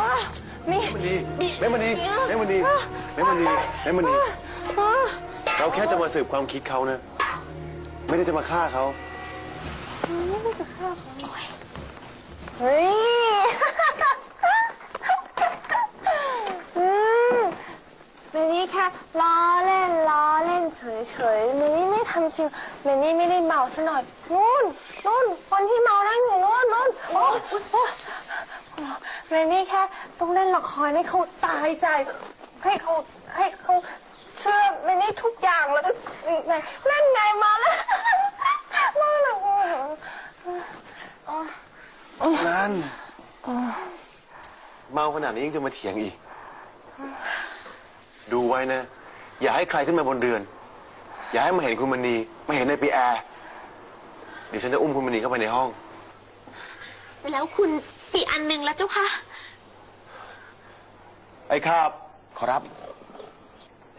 อ้าวนี่มันดีแม่มันดีแม่มันดีแม่มันดีแม่มันดีอ้าวเราแค่จะมาสืบความคิดเขานะ ไม่ได้จะมาฆ่าเขาไม่ได้จะฆ่าเขาโอ๊ยเฮ้ยอืมเมนี่แค่ล้อเล่นล้อเล่นเฉยๆเมนี่ไม่ทำจริงเมนี่ไม่ได้เมาซะหน่อยนู่นนู่นคนที่เมานั่งอยู่นู่นนู่นโอ้โอ้ เมนี่แค่ต้องเล่นละครให้เขาตายใจ ให้เขาให้เขาเชื่อเมนี่ทุกอย่างแล้วก็ไงเล่นไงมาแล้วมาแล้วนั่นเมาขนาดนี้ยังจะมาเถียงอีก ดูไว้นะ อย่าให้ใครขึ้นมาบนเรือน อย่าให้มาเห็นคุณมณีมาเห็นในปีแอร์เดี๋ยวฉันจะอุ้มคุณมณีเข้าไปในห้อง แล้วคุณอีกอันหนึ่งแล้วเจ้าค่ะ ไอ้ครับขอรับ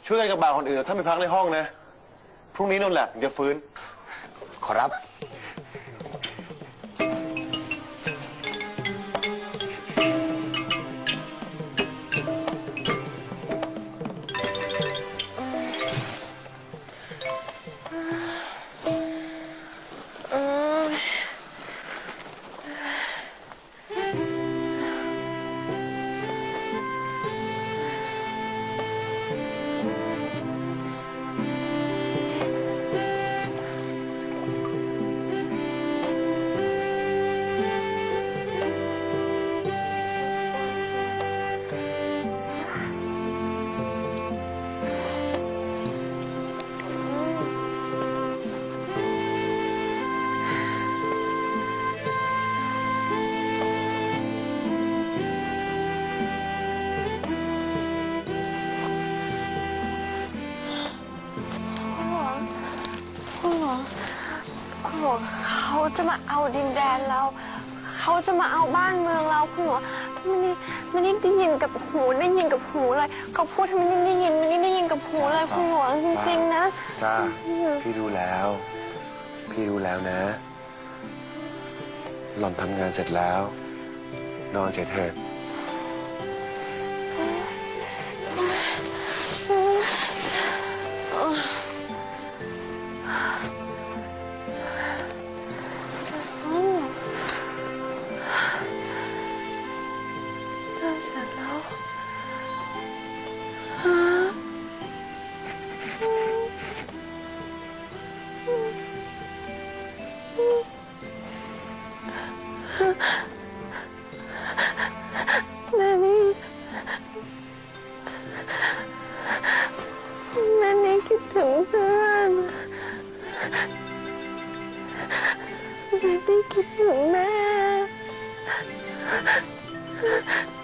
ช่วยกันกับบ่าวคนอื่นถ้าไม่พักในห้องนะ พรุ่งนี้นอนแหละถึงจะฟื้น ขอรับ จะมาเอาดินแดนเรา เขาจะมาเอาบ้านเมืองเราคุณหลวงมันนี่มันนี่ได้ยินกับหูได้ยินกับหูเลยเขาพูดให้มันนี่ได้ยินมันนี่ได้ยินกับหูเลยคุณหลวงจริงๆนะจ้าพี่รู้แล้ว พี่รู้แล้วนะ หล่อนทำงานเสร็จแล้ว นอนเสียเถิด แม่นี่แม่นี่คิดถึงเพื่อนแม่นี่คิดถึงแม่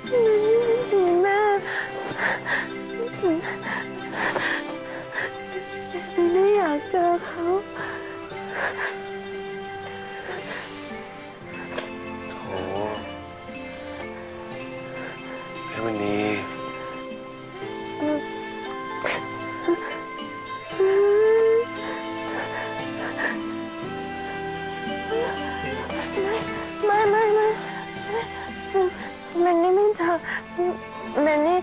แม่นี่คิดีแม่ไม่อยากเจอเขา แม่มณีไม่ไม่ไม่แมนนี่ไม่เธอมันนี่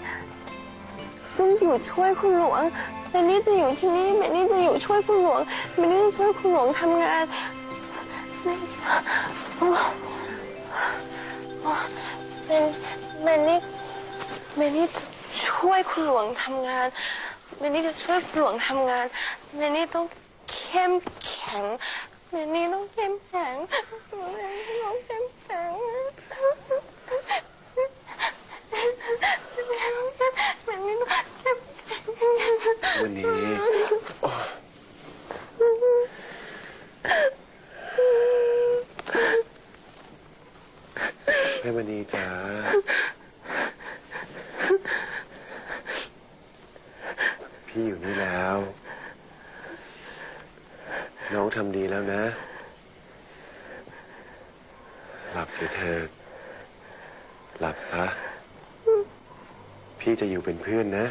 ต้องอยู่ช่วยคุณหลวงแมนนี่จะอยู่ที่นี่แมนนี่จะอยู่ช่วยคุณหลวงแมนนี่จะช่วยคุณหลวงทำงานมันโอ้โอ้มันมัน นี่มันนี่จะช่วยคุณหลวงทำงาน เมนี่จะช่วยคุณหลวงทำงาน เมนี่ต้องเข้มแข็ง เมนี่ต้องเข้มแข็ง เมนี่ต้องเข้มแข็ง เมนนี่ต้องเข้มแข็ง วันนี้ แม่มณีจ๋า พี่อยู่นี่แล้ว น้องทำดีแล้วนะ หลับเสียเถิด หลับซะ พี่จะอยู่เป็นเพื่อนนะ